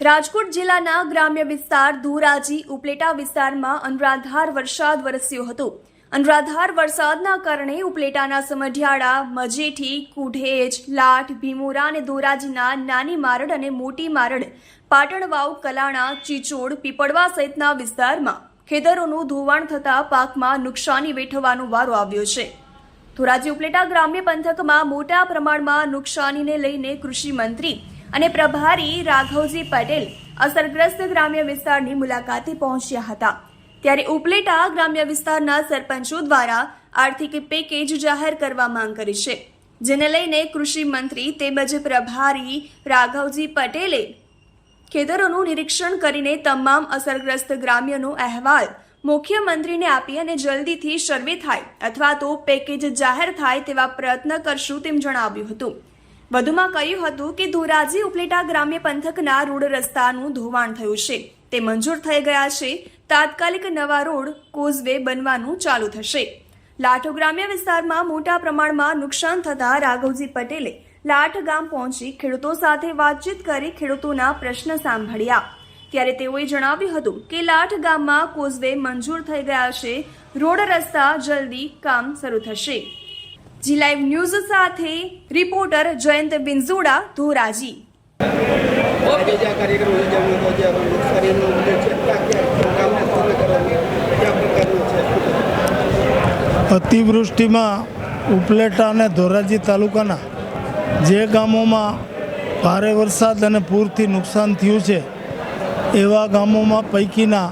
રાજકોટ જિલ્લાના ગ્રામ્ય વિસ્તાર ધોરાજી ઉપલેટા વિસ્તારમાં અનરાધાર વરસાદ વરસ્યો હતો. અનરાધાર વરસાદના કારણે ઉપલેટાના સમઢિયાળા, મજેઠી, કુઢેજ લાઠ ભીમોરા અને ધોરાજીના નાની મારડ અને મોટી મારડ, પાટણવાવ, કલાણા, ચીચોડ, પીપળવા સહિતના વિસ્તારમાં ખેતરોનું ધોવાણ થતા પાકમાં નુકસાની વેઠવાનો વારો આવ્યો છે. ધોરાજી ઉપલેટા ગ્રામ્ય પંથકમાં મોટા પ્રમાણમાં નુકસાનીને લઈને કૃષિ મંત્રી અને પ્રભારી રાઘવજી પટેલ અસરગ્રસ્ત ગ્રામ્ય વિસ્તારની મુલાકાતે પહોંચ્યા હતા. ત્યારે ઉપલેટા ગ્રામ્ય વિસ્તારના સરપંચો દ્વારા આર્થિક પેકેજ જાહેર કરવા માંગ કરી છે, જેને લઈને કૃષિ મંત્રી તેમજ પ્રભારી રાઘવજી પટેલે ખેતરોનું નિરીક્ષણ કરીને તમામ અસરગ્રસ્ત ગ્રામ્યનો અહેવાલ મુખ્યમંત્રીને આપી અને જલ્દીથી સર્વે થાય અથવા તો પેકેજ જાહેર થાય તેવા પ્રયત્ન કરશું તેમ જણાવ્યું હતું. વધુમાં કહ્યું હતું કે ધોરાજી ઉપલેટા ગ્રામ્ય પંથકના રોડ રસ્તાનું ધોવાણ થયું છે. તે મંજૂર થઈ ગયા છે. તાત્કાલિક નવા રોડ કોઝવે બનવાનું ચાલુ થશે. લાઠો ગ્રામ્ય વિસ્તારમાં મોટા પ્રમાણમાં નુકસાન થતા રાઘવજી પટેલે લાઠ ગામ પહોંચી ખેડૂતો સાથે વાતચીત કરી ખેડૂતોના પ્રશ્ન સાંભળ્યા. ત્યારે તેઓએ જણાવ્યું હતું કે લાઠ ગામમાં કોઝવે મંજૂર થઈ ગયા છે. રોડ રસ્તા જલ્દી કામ શરૂ થશે. જી લાઈવ ન્યૂઝ સાથે રિપોર્ટર જયંત બિંજોડા ધોરાજી. બીજા કાર્યક્રમ જે કામને કરવાનું કયા પ્રકારનું છે? અતિવૃષ્ટિમાં ઉપલેટા અને ધોરાજી તાલુકાના જે ગામોમાં ભારે વરસાદ અને પૂરથી નુકસાન થયું છે એવા ગામોમાં પૈકીના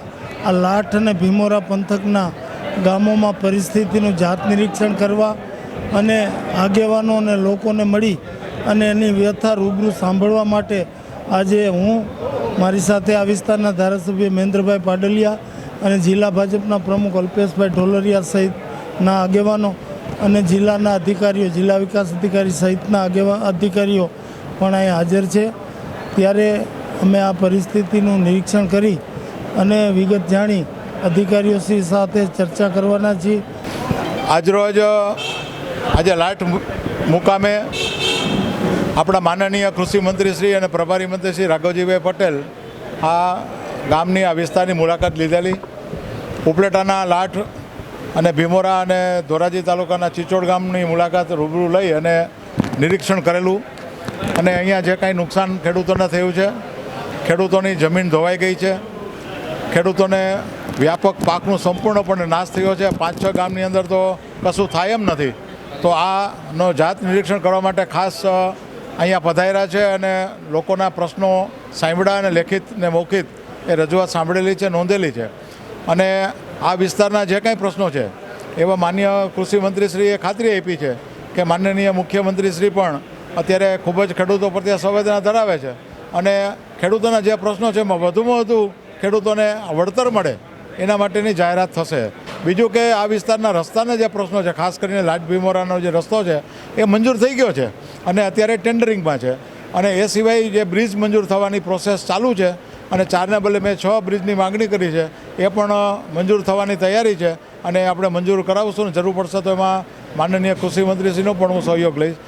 આ લાઠ અને ભીમોરા પંથકના ગામોમાં પરિસ્થિતિનું જાત નિરીક્ષણ કરવા અને આગેવાનો અને લોકોને મળી અને એની વ્યથા રૂબરૂ સાંભળવા માટે આજે હું મારી સાથે આ વિસ્તારના ધારાસભ્ય મહેન્દ્રભાઈ પાડલિયા અને જિલ્લા ભાજપના પ્રમુખ અલ્પેશભાઈ ઢોલરિયા સહિતના આગેવાનો અને જિલ્લાના અધિકારીઓ, જિલ્લા વિકાસ અધિકારી સહિતના આગેવા અધિકારીઓ પણ અહીં હાજર છે. ત્યારે અમે આ પરિસ્થિતિનું નિરીક્ષણ કરી અને વિગત જાણી અધિકારીઓ સાથે ચર્ચા કરવાના છીએ. આજરોજ આજે લાઠ મુકામે આપણા માનનીય કૃષિ મંત્રી શ્રી અને પ્રભારી મંત્રી શ્રી રાઘવજીભાઈ પટેલ આ ગામની, આ વિસ્તારની મુલાકાત લીધેલી. ઉપલેટાના લાઠ અને ભીમોરા અને ધોરાજી તાલુકાના ચિચોડ ગામની મુલાકાત રૂબરૂ લઈ અને નિરીક્ષણ કરેલું. અને અહીંયા જે કાંઈ નુકસાન ખેડૂતોને થયું છે, ખેડૂતોની જમીન ધોવાઈ ગઈ છે. ખેડૂતોને વ્યાપક પાકનું સંપૂર્ણપણે નાશ થયો છે. પાંચ છ ગામની અંદર તો કશું થાય એમ નથી. તો આનો જાત નિરીક્ષણ કરવા માટે ખાસ અહીંયા પધાર્યા છે અને લોકોના પ્રશ્નો સાંભળ્યા અને લેખિત ને મૌખિત એ રજૂઆત સાંભળેલી છે, નોંધેલી છે. અને આ વિસ્તારના જે કાંઈ પ્રશ્નો છે, એવા માન્ય કૃષિમંત્રીશ્રીએ ખાતરી આપી છે કે માનનીય મુખ્યમંત્રીશ્રી પણ અત્યારે ખૂબ જ ખેડૂતો પ્રત્યે સંવેદના ધરાવે છે અને ખેડૂતોના જે પ્રશ્નો છે એમાં વધુમાં વધુ ખેડૂતોને વળતર મળે એના માટેની જાહેરાત થશે. બીજું કે આ વિસ્તારના રસ્તાના જે પ્રશ્નો છે, ખાસ કરીને લાટ ભીમોરાનો જે રસ્તો છે, એ મંજૂર થઈ ગયો છે અને અત્યારે ટેન્ડરિંગમાં છે. અને એ સિવાય જે બ્રિજ મંજૂર થવાની પ્રોસેસ ચાલુ છે અને ચારના બદલે મેં છ બ્રિજની માગણી કરી છે, એ પણ મંજૂર થવાની તૈયારી છે અને આપણે મંજૂર કરાવશું. ને જરૂર પડશે તો એમાં માનનીય કૃષિ મંત્રીશ્રીનો પણ હું સહયોગ લઈશ.